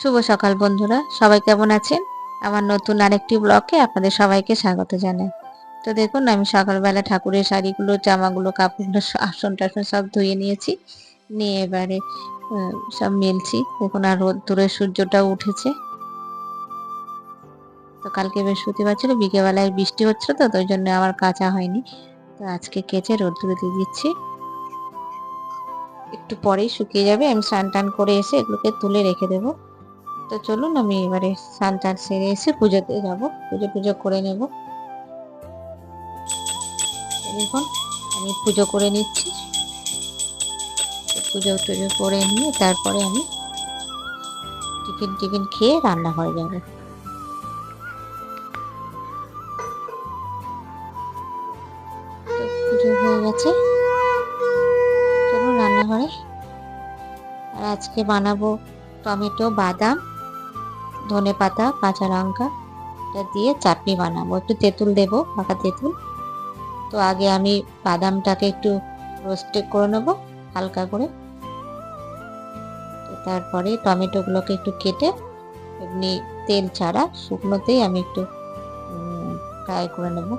শুভ সকাল বন্ধুরা, সবাই কেমন আছেন? আমার নতুন আরেকটি ব্লকে আপনাদের সবাইকে স্বাগত জানাই। তো দেখুন, আমি সকালবেলা ঠাকুরের শাড়িগুলো, জামাগুলো, কাপড়গুলো আসন টাসন সব ধুয়ে নিয়েছি। নিয়ে এবারে সব মেলছি। দেখুন, আর রোদ্দুরের সূর্যটাও উঠেছে। তো কালকে বৃহস্পতিবার ছিল, বিকেলবেলায় বৃষ্টি হচ্ছিল তো ওই জন্য আমার কাঁচা হয়নি। তো আজকে কেচে রোদ্দুরে দিয়ে দিচ্ছি। একটু পরেই শুকিয়ে যাবে, আমি স্নান টান করে এসে এগুলোকে তুলে রেখে দেবো। তো চলুন আমি এবারে স্নান টান সেরে এসে পুজোতে যাব। পুজো পুজো করে নেব। দেখুন, আমি পুজো করে নিচ্ছি। পুজো টুজো করে নিয়ে তারপরে আমি টিফিন টিফিন খেয়ে রান্না হয়ে যাবে পুজো হয়ে গেছে। চলুন রান্নাঘরে। আর আজকে বানাবো টমেটো, বাদাম ধনে পাতা, কাঁচা লঙ্কা, এটা দিয়ে চাটনি বানাবো। একটু তেঁতুল দেবো, পাকা তেঁতুল। তো আগে আমি বাদামটাকে একটু রোস্টে করে নেব, হালকা করে। তারপরে টমেটোগুলোকে একটু কেটে এমনি তেল ছাড়া শুকনোতেই আমি একটু ফ্রাই করে নেব।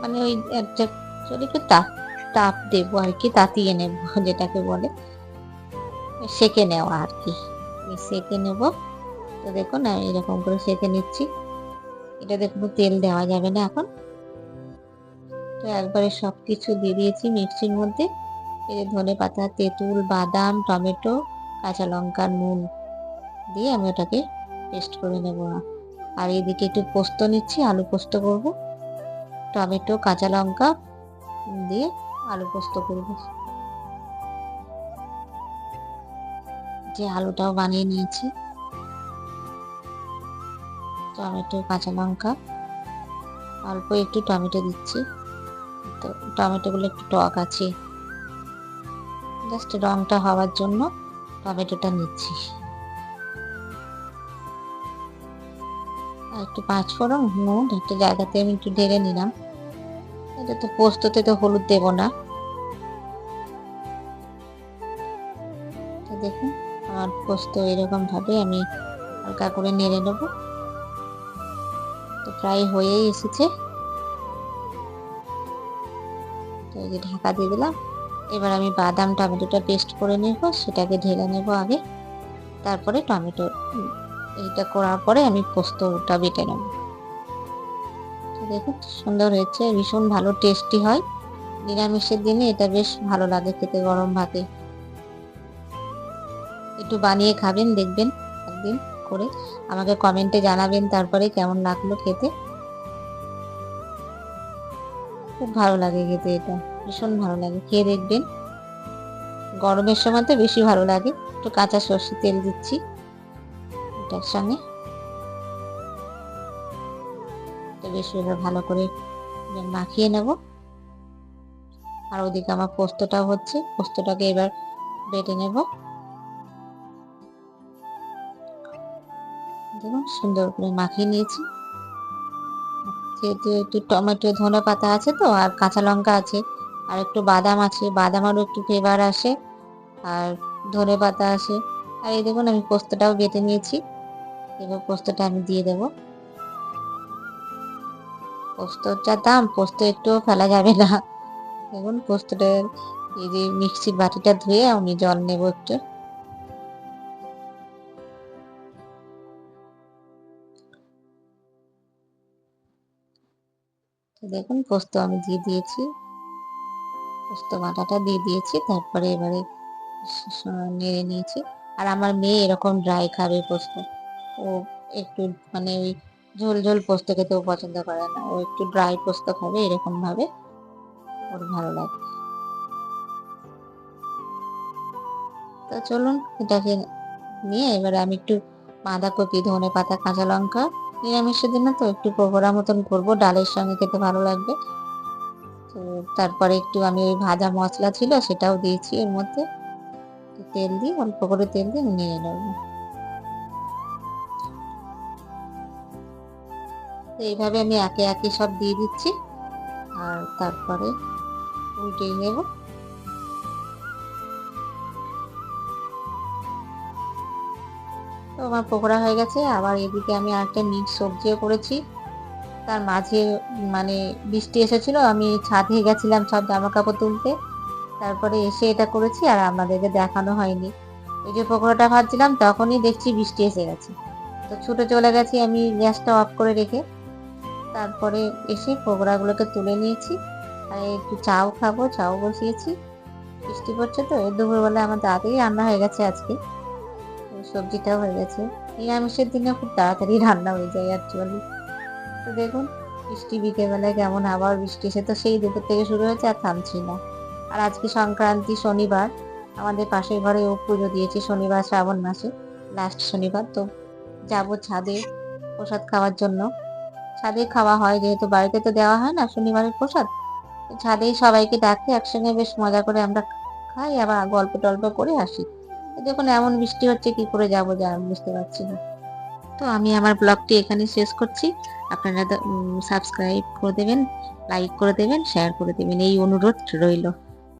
মানে ওই একটা একটু তাপ তাপ দেবো আর কি, তাতিয়ে নেব, যেটাকে বলে। সেকে নেওয়া আর কি। সেকে নেব। তো দেখুন, আমি এরকম করে সেকে নিচ্ছি। এটাতে কোনো তেল দেওয়া যাবে না এখন। তো একবারে সব কিছু দিয়ে দিয়েছি মিক্সির মধ্যে। এই ধনে পাতা, তেঁতুল, বাদাম, টমেটো, কাঁচা লঙ্কা, নুন দিয়ে আমি ওটাকে পেস্ট করে নেব। আর এদিকে একটু পোস্ত নিচ্ছি, আলু পোস্ত করব। টমেটো, কাঁচা লঙ্কা দিয়ে আলু পোস্ত করব। যে আলুটাও বানিয়ে নিয়েছি। টমেটো, কাঁচা লঙ্কা, অল্প একটু টমেটো দিচ্ছি। তো টমেটোগুলো একটু টক আছে। জাস্ট রংটা হওয়ার জন্য টমেটোটা নিচ্ছি। আর একটু পাঁচ ফোড়ন নুন, একটা জায়গাতে আমি একটু ঢেলে নিলাম। এটা তো পোস্ততে তো হলুদ দেবো না। আর পোস্ত এরকম ভাবে আমি হালকা করে নেড়ে নেব। তো প্রায় হয়েই এসেছে। তো এই যে ঢাকা দিয়ে দিলাম। এবার আমি বাদাম টমেটোটা পেস্ট করে নেব, সেটাকে ঢেলে নেব আগে। তারপরে টমেটো, এইটা করার পরে আমি পোস্তটা বেটে নেব। দেখুন সুন্দর হয়েছে, ভীষণ ভালো টেস্টি হয়। নিরামিষের দিনে এটা বেশ ভালো লাগে খেতে গরম ভাতে। একটু বানিয়ে খাবেন, দেখবেন একদিন করে। আমাকে কমেন্টে জানাবেন তারপরে কেমন লাগল খেতে। খুব ভালো লাগে খেতে এটা, ভীষণ ভালো লাগে। খেয়ে দেখবেন। গরমের সময় তো বেশি ভালো লাগে। একটু কাঁচা সর্ষে তেল দিচ্ছি এটার সঙ্গে। বেশি এবার ভালো করে মাখিয়ে নেব। আর ওদিকে আমার পোস্তটাও হচ্ছে, পোস্তটাকে এবার বেটে নেব। দেখুন সুন্দর করে মাখিয়ে নিয়েছি। যেহেতু একটু টমেটো, ধনে পাতা আছে তো, আর কাঁচা লঙ্কা আছে, আর একটু বাদাম আছে, বাদামেরও একটু ফ্লেভার আসে, আর ধনে পাতা আসে আর এই দেখুন, আমি পোস্তটাও বেটে নিয়েছি। এবার পোস্তটা আমি দিয়ে দেব। পোস্তর যা দাম, পোস্ত একটুও ফেলা যাবে না। দেখুন পোস্তটা এই যে মিক্সির বাটিটা ধুয়ে আমি জল নেব একটু। দেখুন, পোস্ত আমি দিয়ে দিয়েছি। পোস্ত বাটাটা দিয়ে দিয়েছি, তারপরে এবারে নেড়ে নিয়েছি। আর আমার মেয়ে এরকম ড্রাই খাবে পোস্ত। ও একটু মানে ওই ঝোল ঝোল পোস্ত খেতেও পছন্দ করে না। ও একটু ড্রাই পোস্ত খাবে এরকম ভাবে ওর ভালো লাগে। তো চলুন, এটাকে নিয়ে এবারে আমি একটু বাঁধাকপি ধনে পাতা কাঁচা লঙ্কা নিরামিষের দিনে তো একটু পকোড়া মতন করব, ডালের সঙ্গে খেতে ভালো লাগবে। তো তারপরে একটু আমি ওই ভাজা মশলা ছিল সেটাও দিয়েছি এর মধ্যে। তেল দিই অল্প করে তেল দিয়ে নিয়ে নেব। এইভাবে আমি একে একে সব দিয়ে দিচ্ছি। আর তারপরে উল্টে নেব। তো আমার পকোড়া হয়ে গেছে। আবার এদিকে আমি আরেকটা মিক্স সবজিও করেছি। তার মাঝে মানে বৃষ্টি এসেছিল, আমি ছাদে গেছিলাম সব জামা কাপড় তুলতে। তারপরে এসে এটা করেছি আর আমাদেরকে দেখানো হয়নি। ওই যে পকোড়াটা ভাজছিলাম, তখনই দেখছি বৃষ্টি এসে গেছে। তো ছুটে চলে গেছি আমি গ্যাসটা অফ করে রেখে। তারপরে এসে পকোড়াগুলোকে তুলে নিয়েছি। আর একটু চাও খাব, চাও বসিয়েছি। বৃষ্টি পড়ছে তো দুপুরবেলা আমার তাড়াতাড়ি রান্না হয়ে গেছে আজকে। সবজিটাও হয়ে গেছে। নিরামিষের দিনে খুব তাড়াতাড়ি রান্না হয়ে যায় অ্যাকচুয়ালি তো দেখুন, বৃষ্টি বিকেলবেলায় কেমন আবার বৃষ্টি এসে তো সেই দুপুর থেকে শুরু হয়েছে আর থামছি না। আর আজকে সংক্রান্তি শনিবার, আমাদের পাশের ঘরে ও পুজো দিয়েছে শনিবার, শ্রাবণ মাসে লাস্ট শনিবার। তো যাব ছাদে প্রসাদ খাওয়ার জন্য। ছাদে খাওয়া হয়, যেহেতু বাড়িতে তো দেওয়া হয় না শনিবারের প্রসাদ। ছাদেই সবাইকে ডাকে একসঙ্গে বেশ মজা করে আমরা খাই, আবার গল্প টল্প করে আসি। দেখুন, এমন বৃষ্টি হচ্ছে, কি করে যাব যা, বুঝতে পারছি না। তো আমি আমার ব্লগটি এখানে শেষ করছি। আপনারা সাবস্ক্রাইব করে দেবেন লাইক করে দেবেন শেয়ার করে দেবেন। এই অনুরোধ রইল।